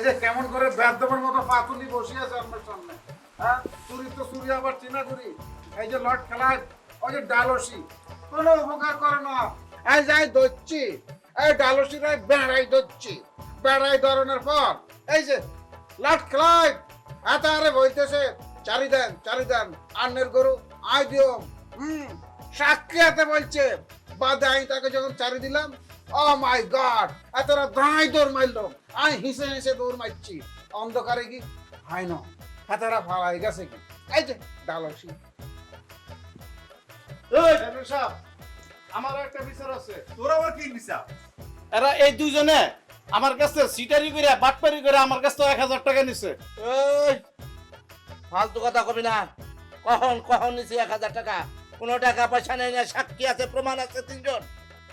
এই যে কেমন করে বেদমের মতো পাতুলি বসে আছে আমার সামনে হ্যাঁ? চুরি তো চুরি, আবার চিনা করি এই যে লট খেলায়, ওই যে ডালসি। কোনো উপকার করে না। এই যাই ধরছি। এই ডালসিরাই বেড়াই ধরছি। বেড়াই ধরনের পর এই যে, লট খেলায়। এত আরে বলতেছে চারি দেন চারি দেন, আন্নের গরু, আই দিও হুম, সাক্ষী হাতে বলছে, বাদে আমি তাকে যখন চারি দিলাম ও মাই গড এতরা দাঁড়াই দৌড় মারলো। আমি হিসে হিসে দৌড় মারছি। অন্ধকারে কি? হয় না। হাতারা ফালাই গেছে কি? এই যে ডালসি আমার একটা বিচার আছে। তোর আবার কি বিচার? এরা এই দুইজনে আমার কাছে সিটারি করে বাটপারি করে আমার কাছে এক হাজার টাকা নিছে। এই! ফালতু কথা কবি না। কখন কখন নিছি এক হাজার টাকা? কোনো টাকা পয়সা নেই না সাক্ষী আছে প্রমাণ আছে তিনজন।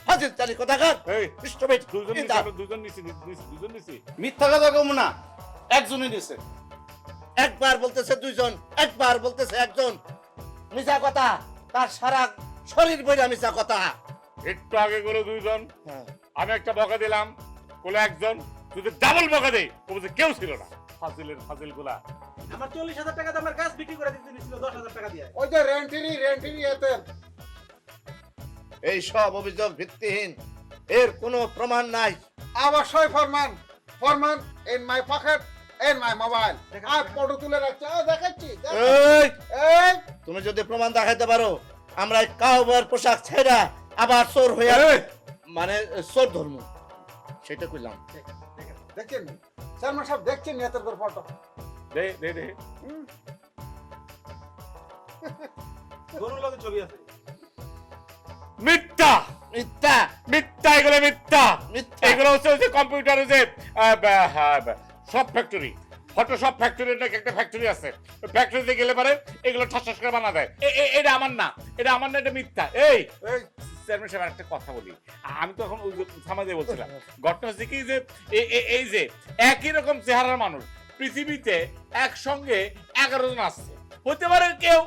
হাজির তারি কথা কর এই পৃষ্ঠপেট দুজন নিছি। আমরা দুজন নিছি নিছি, দুজন নিছি। মিথ্যা কথা কম না একজনই নিছে। একবার বলতেছে দুইজন একবার বলতেছে একজন। মিছা কথা তার সারা শরীর বইরা মিছা কথা। একটু আগে গুলো দুইজন হ্যাঁ। আমি একটা বকা দিলাম কোলে একজন যদি ডাবল বকা দেয় ও বলছে কেউ ছিল না। ফাজিলের ফাজিলগুলা আমার চল্লিশ হাজার টাকা দামের গাছ বিক্রি করে দিতে নিছিল দশ হাজার টাকা দিয়ে। ওই যে রেন্টিনি রেন্টিনি এতে এই সব অভিযোগ ভিত্তিহীন। এর কোনো প্রমাণ নাই। অবশ্যই ফরমান। ফরমান in my pocket in my mobile R photo তুলে রাখছে। ও দেখাচ্ছি এই! এই! তুমি যদি প্রমাণ দেখাইতে পারো আমরা এই কাউবয়ের পোশাক ছেড়া আবার চোর হয়ে মানে চোর ধর্ম। সেটা কইলাম। দেখছেন? শর্মা সাহেব দেখছেন এত করে ফটো? দে দে দে। গরুর লগে ছবি আছে। মিথ্যা। মিথ্যা। মিথ্যা এগুলো মিথ্যা। মিথ্যা। এগুলো হচ্ছে যে কম্পিউটারে যে সব ফ্যাক্টরি ফটোশপ ফ্যাক্টরি একটা ফ্যাক্টরি আছে। ওই ফ্যাক্টরিতে গেলে পারে এগুলো ঠাস করে বানা দেয়। এটা আমার না। এটা আমার না এটা মিথ্যা। এই চেয়ারম্যান সাহেব একটা কথা বলি। আমি তো এখন ওই বলছিলাম। ঘটনা হচ্ছে কি যে এই যে একই রকম চেহারার মানুষ পৃথিবীতে একসঙ্গে এগারো জন আসছে। হতে পারে কেউ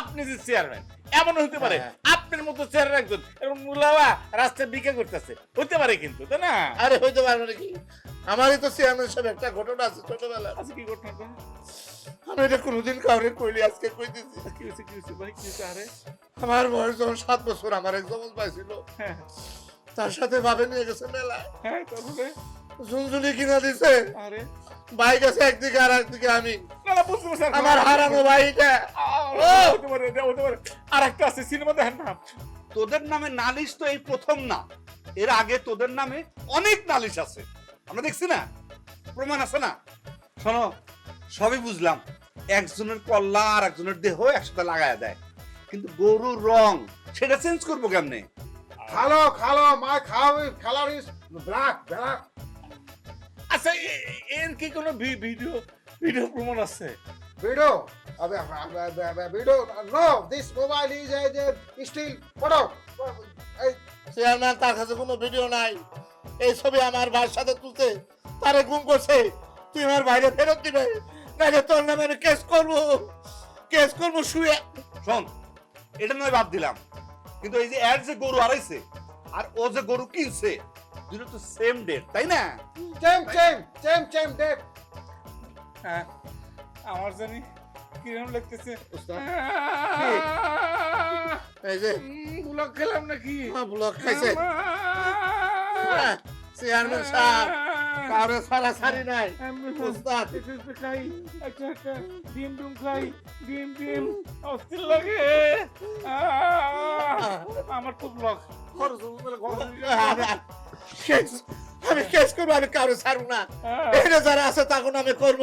আপনি যে চেয়ারম্যান এমন হতে পারে। হ্যাঁ। মতো চেহারার একজন এবং মুলাওয়া রাস্তায় বিকে করতেছে। হতে পারে কিন্তু তাই না? আরে হইতে পারবে নাকি আমারই তো চেয়ারম্যান সাহেব একটা ঘটনা আছে ছোটবেলা আচ্ছা কি ঘটনাটা আমি এটা কোনোদিন কাউরে কইলি আজকে কইতেছি। কি হয়েছে কি হয়েছে ভাই? কি হয়েছে আরে? আমার বয়স যখন সাত বছর আমার এক জমজ হ্যাঁ। তার সাথে ভাবে নিয়ে গেছে মেলায়। হ্যাঁ তারপরে? ঝুনঝুনি কিনা দিছে। আরে? বাইক আছে একদিকে আর একদিকে আমি। আমার হারানো ও হতে পারে হতে পারে আর একটা আছে সিনেমা দেখেন না তোদের নামে নালিশ তো এই প্রথম না। এর আগে তোদের নামে অনেক নালিশ আছে। আমরা দেখছি না? প্রমাণ আছে না? শোনো সবই বুঝলাম। একজনের কল্লা আর একজনের দেহ একসাথে লাগায় দেয়। কিন্তু গরুর রং সেটা চেঞ্জ করব কেমনে? খালো খালো মাই খাও ইজ ব্ল্যাক ব্ল্যাক আচ্ছা এর কি কোনো ভিডিও ভিডিও প্রমাণ আছে? ভিডিও? আবে video no this mobile is a still photo এই চেয়ারম্যান তার কাছে কোনো ভিডিও নাই। এই ছবি আমার ভাইয়ের সাথে তুলতে তারে গুম করছে। তুই আমার বাইরে ফেরত দিবে। নাহলে তোর নামে কেস করব। কেস করব শুয়ে। শোন এটা নয় বাদ দিলাম। কিন্তু এই যে এর যে গরু হারাইছে আর ও যে গরু কিনছে দুটো তো সেম ডেট তাই না? চেম চেম চেম চেম দেখ হ্যাঁ আমার জানি। কিরম লাগতেছে? এই যে। ব্লক খেলাম নাকি? ব্লক খাইছে। চেয়ারম্যান সাহেব কারও সারা সারি নাই। উস্তাদ। খাই একটা একটা ডিম ডিম খাই ডিম ডিম অস্থির লাগে। আমার তো ব্লক খরচ কেস আমি কেস করব আমি কারও ছাড়বো না। এখানে যারা আছে তখন আমি করব।